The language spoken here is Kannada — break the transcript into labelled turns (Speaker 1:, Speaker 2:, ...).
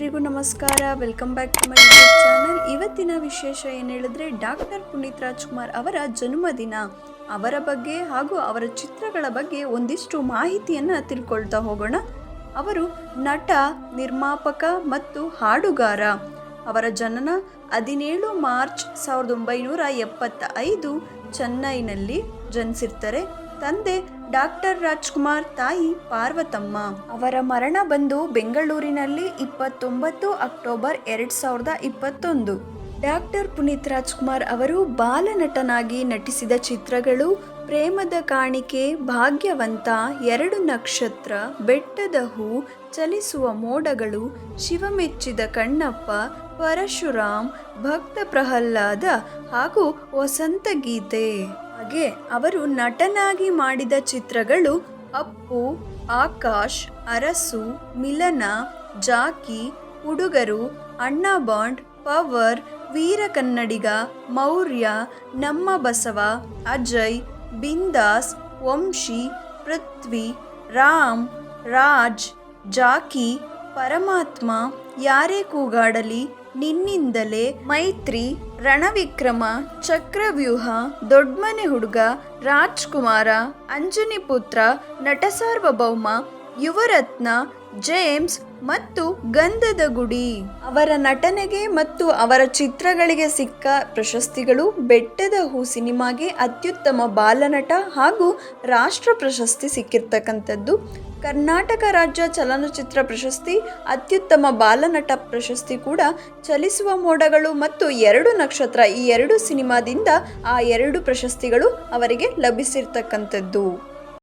Speaker 1: ಎಲ್ರಿಗೂ ನಮಸ್ಕಾರ. Welcome back to my YouTube channel ಇವತ್ತಿನ ವಿಶೇಷ ಏನು ಹೇಳಿದ್ರೆ ಡಾಕ್ಟರ್ ಪುನೀತ್ ರಾಜ್ಕುಮಾರ್ ಅವರ ಜನ್ಮದಿನ. ಅವರ ಬಗ್ಗೆ ಹಾಗೂ ಅವರ ಚಿತ್ರಗಳ ಬಗ್ಗೆ ಒಂದಿಷ್ಟು ಮಾಹಿತಿಯನ್ನು ತಿಳ್ಕೊಳ್ತಾ ಹೋಗೋಣ. ಅವರು ನಟ, ನಿರ್ಮಾಪಕ ಮತ್ತು ಹಾಡುಗಾರ. ಅವರ ಜನನ ಹದಿನೇಳು ಮಾರ್ಚ್ ಸಾವಿರದ ಒಂಬೈನೂರ ಎಪ್ಪತ್ತ ಐದು ಚೆನ್ನೈನಲ್ಲಿ ಜನಿಸಿರ್ತಾರೆ. ತಂದೆ ಡಾಕ್ಟರ್ ರಾಜ್ಕುಮಾರ್, ತಾಯಿ ಪಾರ್ವತಮ್ಮ. ಅವರ ಮರಣ ಬಂದು ಬೆಂಗಳೂರಿನಲ್ಲಿ ಇಪ್ಪತ್ತೊಂಬತ್ತು ಅಕ್ಟೋಬರ್ ಎರಡ್ ಸಾವಿರದ ಇಪ್ಪತ್ತೊಂದು. ಡಾಕ್ಟರ್ ಪುನೀತ್ ರಾಜ್ಕುಮಾರ್ ಅವರು ಬಾಲನಟನಾಗಿ ನಟಿಸಿದ ಚಿತ್ರಗಳು ಪ್ರೇಮದ ಕಾಣಿಕೆ, ಭಾಗ್ಯವಂತ, ಎರಡು ನಕ್ಷತ್ರ, ಬೆಟ್ಟದ ಹೂ, ಚಲಿಸುವ ಮೋಡಗಳು, ಶಿವಮೆಚ್ಚಿದ ಕಣ್ಣಪ್ಪ, ಪರಶುರಾಮ್, ಭಕ್ತ ಪ್ರಹ್ಲಾದ ಹಾಗೂ ವಸಂತ ಗೀತೆ. ಹಾಗೆ ಅವರು ನಟನಾಗಿ ಮಾಡಿದ ಚಿತ್ರಗಳು Appu, Akash, Arasu, Milana, Jackie Hudugaru Anna Bond, Power, Veera Kannadiga, Mourya, Namma Basava, Ajay, Bindaas, Vamshi, Prithvi, Ram, Raj, Jackie, Paramathma Yaare Koogadali, ನಿನ್ನಿಂದಲೇ ಮೈತ್ರಿ, ರಣವಿಕ್ರಮ, ಚಕ್ರವ್ಯೂಹ, ದೊಡ್ಮನೆ ಹುಡುಗ, ರಾಜ್ಕುಮಾರ, ಅಂಜನಿ ಪುತ್ರ ನಟ ಸಾರ್ವಭೌಮ ಯುವರತ್ನ, ಜೇಮ್ಸ್ ಮತ್ತು ಗಂಧದ ಗುಡಿ. ಅವರ ನಟನೆಗೆ ಮತ್ತು ಅವರ ಚಿತ್ರಗಳಿಗೆ ಸಿಕ್ಕ ಪ್ರಶಸ್ತಿಗಳು ಬೆಟ್ಟದ ಹೂ ಸಿನಿಮಾಗೆ ಅತ್ಯುತ್ತಮ ಬಾಲನಟ ಹಾಗೂ ರಾಷ್ಟ್ರ ಪ್ರಶಸ್ತಿ ಸಿಕ್ಕಿರ್ತಕ್ಕಂಥದ್ದು ಕರ್ನಾಟಕ ರಾಜ್ಯ ಚಲನಚಿತ್ರ ಪ್ರಶಸ್ತಿ, ಅತ್ಯುತ್ತಮ ಬಾಲನಟ ಪ್ರಶಸ್ತಿ ಕೂಡ ಚಲಿಸುವ ಮೋಡಗಳು ಮತ್ತು ಎರಡು ನಕ್ಷತ್ರ ಈ ಎರಡು ಸಿನಿಮಾದಿಂದ ಆ ಎರಡು ಪ್ರಶಸ್ತಿಗಳು ಅವರಿಗೆ ಲಭಿಸಿರ್ತಕ್ಕಂಥದ್ದು.